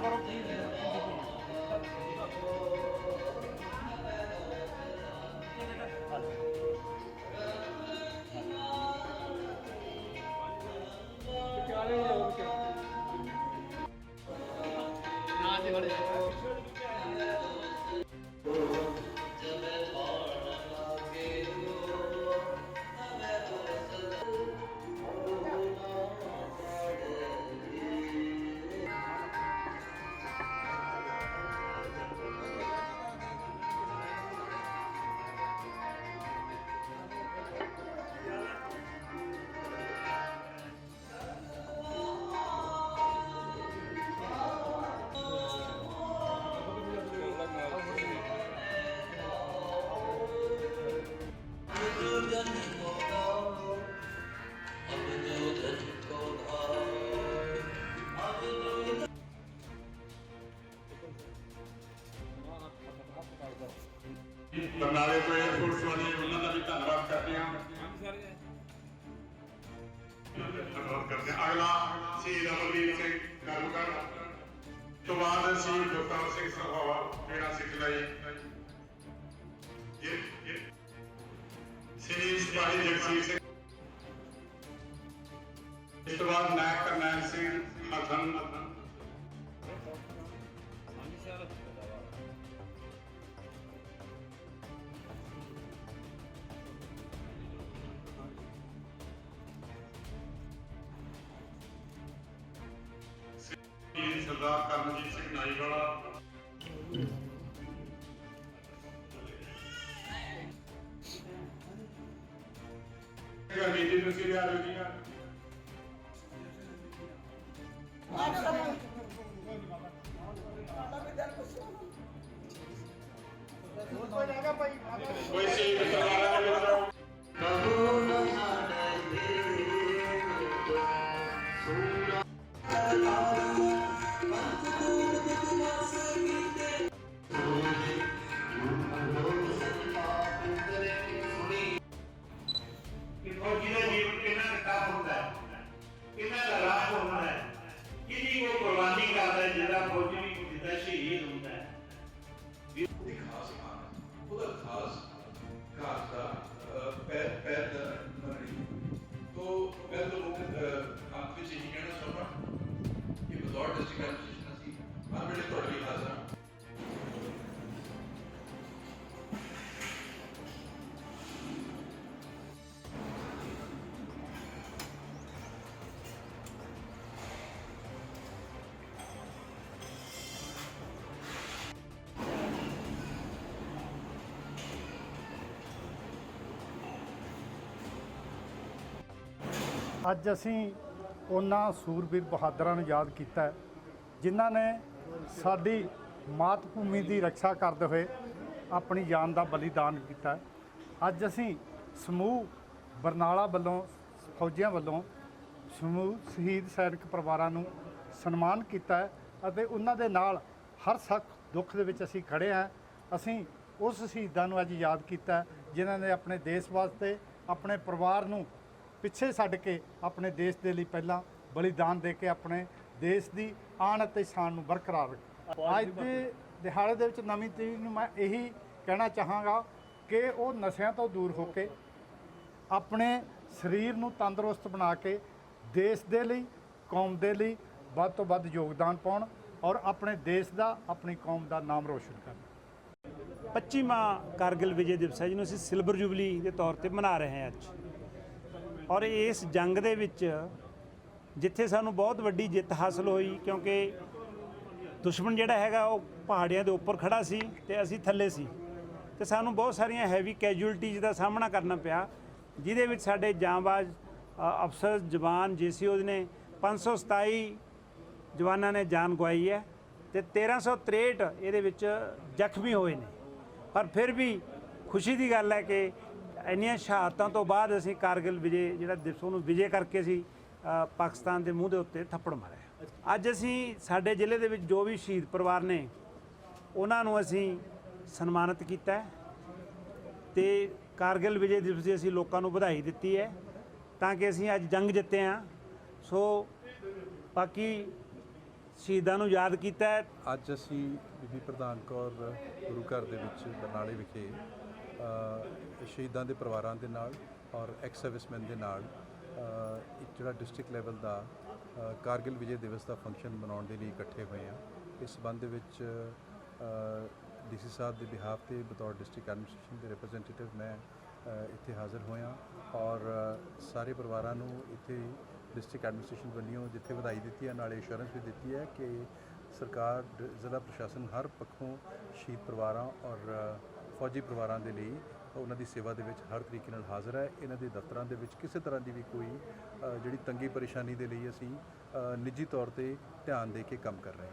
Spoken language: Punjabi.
이렇게 아래 올라가 볼게요. 나한테 말해. ਬਰਨਾਲੇ ਤੋਂ 에어ਪੋਰਟ ਵਾਲੇ ਉਹਨਾਂ ਦਾ ਵੀ ਧੰਨਵਾਦ ਕਰਦੇ ਹਾਂ ਧੰਨਵਾਦ ਕਰਦੇ ਹਾਂ ਅਗਲਾ ਸ਼ਹੀਦ ਅਮਰਵੀਰ ਸਿੰਘ ਕਰਮਕਰ ਤੋਂ ਬਾਅਦ ਸ਼ਹੀਦ ਜੋਤਾਰ ਸਿੰਘ ਸਭਾਵਾ ਮੇਰਾ ਸਿੱਖ ਲਈ ਇਹ ਸ਼ਹੀਦ ਸਿਪਾਹੀ ਜਗਸੀਰ ਸਿੰਘ ਇਸ ਤੋਂ ਬਾਅਦ ਨਾਇਕ ਕਰਨੈਲ ਸਿੰਘ ਹਥਨ ਸ਼ਹੀਦ ਸਰਦਾਰ ਕਰਮਜੀਤ ਸਿੰਘ ਨਾਈਵਾਲਾ। ਗਰਮੀ ਦੀ ਤੁਸੀਂ ਲਿਆ ਲਓ ਜੀ। ਅੱਜ ਅਸੀਂ ਉਹਨਾਂ ਸੂਰਬੀਰ ਬਹਾਦਰਾਂ ਨੂੰ ਯਾਦ ਕੀਤਾ ਹੈ, ਜਿਨ੍ਹਾਂ ਨੇ ਸਾਡੀ ਮਾਤ ਭੂਮੀ ਦੀ ਰੱਖਿਆ ਕਰਦੇ ਹੋਏ ਆਪਣੀ ਜਾਨ ਦਾ ਬਲੀਦਾਨ ਕੀਤਾ ਹੈ। ਅੱਜ ਅਸੀਂ ਸਮੂਹ ਬਰਨਾਲਾ ਵੱਲੋਂ ਫੌਜੀਆਂ ਵੱਲੋਂ ਸਮੂਹ ਸ਼ਹੀਦ ਸੈਨਿਕ ਪਰਿਵਾਰਾਂ ਨੂੰ ਸਨਮਾਨ ਕੀਤਾ ਹੈ ਅਤੇ ਉਹਨਾਂ ਦੇ ਨਾਲ ਹਰ ਸੱਖ ਦੁੱਖ ਦੇ ਵਿੱਚ ਅਸੀਂ ਖੜੇ ਹਾਂ ਅਸੀਂ ਉਸ ਸ਼ਹੀਦਾਂ ਨੂੰ ਅੱਜ ਯਾਦ ਕੀਤਾ ਜਿਨ੍ਹਾਂ ਨੇ ਆਪਣੇ ਦੇਸ਼ ਵਾਸਤੇ ਆਪਣੇ ਪਰਿਵਾਰ ਨੂੰ ਪਿੱਛੇ ਛੱਡ ਕੇ ਆਪਣੇ ਦੇਸ਼ ਦੇ ਲਈ ਪਹਿਲਾਂ ਬਲੀਦਾਨ ਦੇ ਕੇ ਆਪਣੇ ਦੇਸ਼ ਦੀ ਆਣ ਅਤੇ ਸ਼ਾਨ ਨੂੰ ਬਰਕਰਾਰ ਰੱਖਿਆ ਅੱਜ ਦੇ ਦਿਹਾੜੇ ਦੇ ਵਿੱਚ ਨਵੀਂ ਪੀੜ੍ਹੀ ਨੂੰ ਮੈਂ ਇਹੀ ਕਹਿਣਾ ਚਾਹਾਂਗਾ ਕਿ ਉਹ ਨਸ਼ਿਆਂ ਤੋਂ ਦੂਰ ਹੋ ਕੇ ਆਪਣੇ ਸਰੀਰ ਨੂੰ ਤੰਦਰੁਸਤ ਬਣਾ ਕੇ ਦੇਸ਼ ਦੇ ਲਈ ਕੌਮ ਦੇ ਲਈ ਵੱਧ ਤੋਂ ਵੱਧ ਯੋਗਦਾਨ ਪਾਉਣ ਔਰ ਆਪਣੇ ਦੇਸ਼ ਦਾ ਆਪਣੀ ਕੌਮ ਦਾ ਨਾਮ ਰੋਸ਼ਨ ਕਰਨ। 25ਵਾਂ ਕਾਰਗਿਲ ਵਿਜੇ ਦਿਵਸ ਹੈ ਜਿਹਨੂੰ ਅਸੀਂ ਸਿਲਵਰ ਜੁਬਲੀ ਦੇ ਤੌਰ ਤੇ ਮਨਾ ਰਹੇ ਹਾਂ ਅੱਜ। ਔਰ ਇਸ ਜੰਗ ਦੇ ਵਿੱਚ ਜਿੱਥੇ ਸਾਨੂੰ ਬਹੁਤ ਵੱਡੀ ਜਿੱਤ ਹਾਸਲ ਹੋਈ, ਕਿਉਂਕਿ ਦੁਸ਼ਮਣ ਜਿਹੜਾ ਹੈਗਾ ਉਹ ਪਹਾੜੀਆਂ ਦੇ ਉੱਪਰ ਖੜਾ ਸੀ ਤੇ ਅਸੀਂ ਥੱਲੇ ਸੀ। ਤੇ ਸਾਨੂੰ ਬਹੁਤ ਸਾਰੀਆਂ ਹੈਵੀ ਕੈਜੂਅਲਟੀਜ਼ ਦਾ ਸਾਹਮਣਾ ਕਰਨਾ ਪਿਆ, ਜਿਹਦੇ ਵਿੱਚ ਸਾਡੇ ਜਾਂਬਾਜ਼ ਅਫਸਰ, ਜਵਾਨ ਜੀਸੀਓ ਨੇ 527 ਜਵਾਨਾਂ ਨੇ ਜਾਨ ਗਵਾਈ ਹੈ ਤੇ 1363 ਇਹਦੇ ਵਿੱਚ ਜ਼ਖਮੀ ਹੋਏ ਨੇ। ਪਰ ਫਿਰ ਵੀ ਖੁਸ਼ੀ ਦੀ ਗੱਲ ਹੈ ਕਿ ਇੰਨੀਆਂ ਸ਼ਹਾਦਤਾਂ ਤੋਂ ਬਾਅਦ ਅਸੀਂ ਕਾਰਗਿਲ ਵਿਜੇ, ਜਿਹੜਾ ਦਿਵਸ, ਉਹਨੂੰ ਵਿਜੇ ਕਰਕੇ ਅਸੀਂ ਪਾਕਿਸਤਾਨ ਦੇ ਮੂੰਹ ਦੇ ਉੱਤੇ ਥੱਪੜ ਮਾਰਿਆ। ਅੱਜ ਅਸੀਂ ਸਾਡੇ ਜ਼ਿਲ੍ਹੇ ਦੇ ਵਿੱਚ ਜੋ ਵੀ ਸ਼ਹੀਦ ਪਰਿਵਾਰ ਨੇ, ਉਹਨਾਂ ਨੂੰ ਅਸੀਂ ਸਨਮਾਨਿਤ ਕੀਤਾ ਹੈ ਤੇ ਕਾਰਗਿਲ ਵਿਜੇ ਦਿਵਸ ਦੀ ਅਸੀਂ ਲੋਕਾਂ ਨੂੰ ਵਧਾਈ ਦਿੱਤੀ ਹੈ ਤਾਂ ਕਿ ਅਸੀਂ ਅੱਜ ਜੰਗ ਜਿੱਤੇ ਹਾਂ। ਸੋ, ਬਾਕੀ ਸ਼ਹੀਦਾਂ ਨੂੰ ਯਾਦ ਕੀਤਾ ਅੱਜ ਅਸੀਂ ਬੀਬੀ ਪ੍ਰਧਾਨ ਕੌਰ ਗੁਰੂ ਘਰ ਦੇ ਵਿੱਚ ਬਰਨਾਲੇ ਵਿਖੇ ਸ਼ਹੀਦਾਂ ਦੇ ਪਰਿਵਾਰਾਂ ਦੇ ਨਾਲ ਔਰ ਐਕਸ ਸਰਵਿਸਮੈਨ ਦੇ ਨਾਲ ਇੱਕ ਜਿਹੜਾ ਡਿਸਟ੍ਰਿਕਟ ਲੈਵਲ ਦਾ ਕਾਰਗਿਲ ਵਿਜੇ ਦਿਵਸ ਦਾ ਫੰਕਸ਼ਨ ਮਨਾਉਣ ਦੇ ਲਈ ਇਕੱਠੇ ਹੋਏ ਆ ਇਸ ਸੰਬੰਧ ਦੇ ਵਿੱਚ ਡੀਸੀ ਸਾਹਿਬ ਦੇ ਬਿਹਾਫ ਤੇ ਬਤੌਰ ਡਿਸਟ੍ਰਿਕਟ ਐਡਮਿਨਿਸਟ੍ਰੇਸ਼ਨ ਦੇ ਰਿਪਰੈਜ਼ੈਂਟੇਟਿਵ ਮੈਂ ਇੱਥੇ ਹਾਜ਼ਰ ਹੋਇਆ ਔਰ ਸਾਰੇ ਪਰਿਵਾਰਾਂ ਨੂੰ ਇੱਥੇ ਡਿਸਟ੍ਰਿਕਟ ਐਡਮਿਨਿਸਟ੍ਰੇਸ਼ਨ ਵੱਲੋਂ ਜਿੱਥੇ ਵਧਾਈ ਦਿੱਤੀ ਹੈ, ਨਾਲੇ ਇੰਸ਼ੋਰੈਂਸ ਵੀ ਦਿੱਤੀ ਹੈ ਕਿ ਸਰਕਾਰ, ਜ਼ਿਲ੍ਹਾ ਪ੍ਰਸ਼ਾਸਨ ਹਰ ਪੱਖੋਂ ਸ਼ਹੀਦ ਪਰਿਵਾਰਾਂ ਔਰ ਫੌਜੀ ਪਰਿਵਾਰਾਂ ਦੇ ਲਈ ਉਹਨਾਂ ਦੀ ਸੇਵਾ ਦੇ ਵਿੱਚ ਹਰ ਤਰੀਕੇ ਨਾਲ ਹਾਜ਼ਰ ਹੈ। ਇਹਨਾਂ ਦੇ ਦਫ਼ਤਰਾਂ ਦੇ ਵਿੱਚ ਕਿਸੇ ਤਰ੍ਹਾਂ ਦੀ ਵੀ ਕੋਈ ਜਿਹੜੀ ਤੰਗੀ ਪਰੇਸ਼ਾਨੀ ਦੇ ਲਈ ਅਸੀਂ ਨਿੱਜੀ ਤੌਰ ਤੇ ਧਿਆਨ ਦੇ ਕੇ ਕੰਮ ਕਰ ਰਹੇ ਹਾਂ।